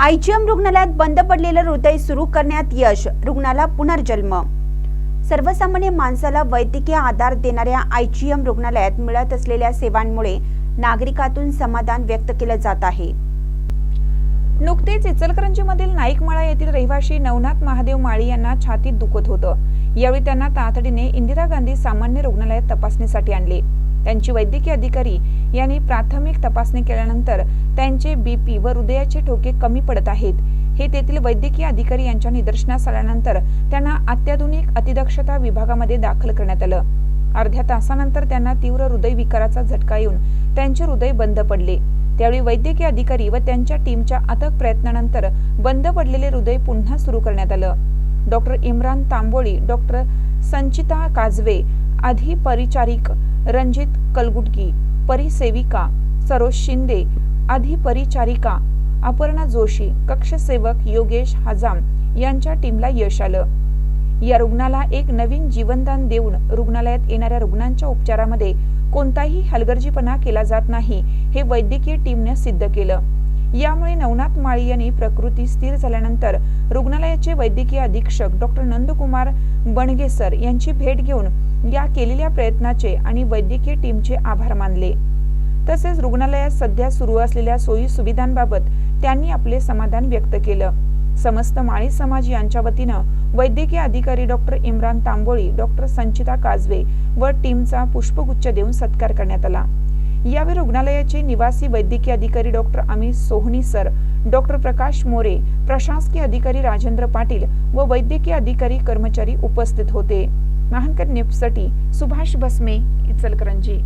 IgM रुग्णालयात बंद पडलेलं हृदय सुरू करण्यात यश रुग्णाला पुनर्जन्म. सर्वसामान्य माणसाला वैद्यकीय आधार देणाऱ्या आयजीएम रुग्णालयात मिळत असलेल्या सेवांमुळे नागरिकातून समाधान व्यक्त केलं जात आहे. नुकतेच इचलकरंजीमधील नाईकमाळा येथील रहिवाशी नवनाथ महादेव माळी यांना छातीत दुखत होतं. यावेळी त्यांना तातडीने इंदिरा गांधी सामान्य रुग्णालयात तपासणीसाठी आणले. त्यांची वैद्यकीय अधिकारी यांनी प्राथमिक तपासणी केल्यानंतर त्यांचे बीपी व हृदयाचे ठोके कमी पडत आहेत. हे तेथील वैद्यकीय अधिकारी यांच्या निदर्शनास आल्यानंतर त्यांना अत्याधुनिक अतिदक्षता विभागामध्ये दाखल करण्यात आलं. अर्ध्या तासानंतर त्यांना तीव्र हृदयविकाराचा झटका येऊन त्यांचे हृदय बंद पडले. त्यावेळी वैद्यकीय अधिकारी व त्यांच्या टीमच्या अथक प्रयत्नानंतर बंद पडलेले हृदय पुन्हा सुरू करण्यात आलं. डॉक्टर इम्रान तांबोळी डॉक्टर संचिता काजवे आधी परिचारिक रणजित कलगुटगी परिसेविका सरोज शिंदे आधी परिचारिका अपर्णा जोशी कक्षसेवक योगेश हजाम यांच्या टीमला यश आलं. या रुग्णाला एक नवीन जीवनदान देऊन रुग्णालयात येणाऱ्या रुग्णांच्या उपचारामध्ये कोणताही हलगर्जीपणा केला जात नाही हे वैद्यकीय टीमने सिद्ध केलं. यामुळे नवनाथ माळी यांनी प्रकृती स्थिर झाल्यानंतर रुग्णालयाचे वैद्यकीय अधीक्षक डॉक्टर नंदकुमार बणगेसर यांची भेट घेऊन या केलेल्या प्रयत्नाचे आणि वैद्यकीय टीमचे आभार मानले. तसेच रुग्णालयात सध्या सुरू असलेल्या सोयी सुविधांबाबत त्यांनी आपले समाधान व्यक्त केलं. समस्त माळी समाज यांच्या वतीनं वैद्यकीय अधिकारी डॉक्टर इम्रान तांबोळी डॉक्टर संचिता काजवे व टीमचा पुष्पगुच्छ देऊन सत्कार करण्यात आला. यावेळी रुग्णालयाचे निवासी वैद्यकीय अधिकारी doctor Amit Sohani sir doctor Prakash More प्रशासकीय अधिकारी राजेंद्र पाटील व वैद्यकीय अधिकारी कर्मचारी उपस्थित होते. महानकर न्यूजसाठी सुभाष भस्मे इचलकरंजी.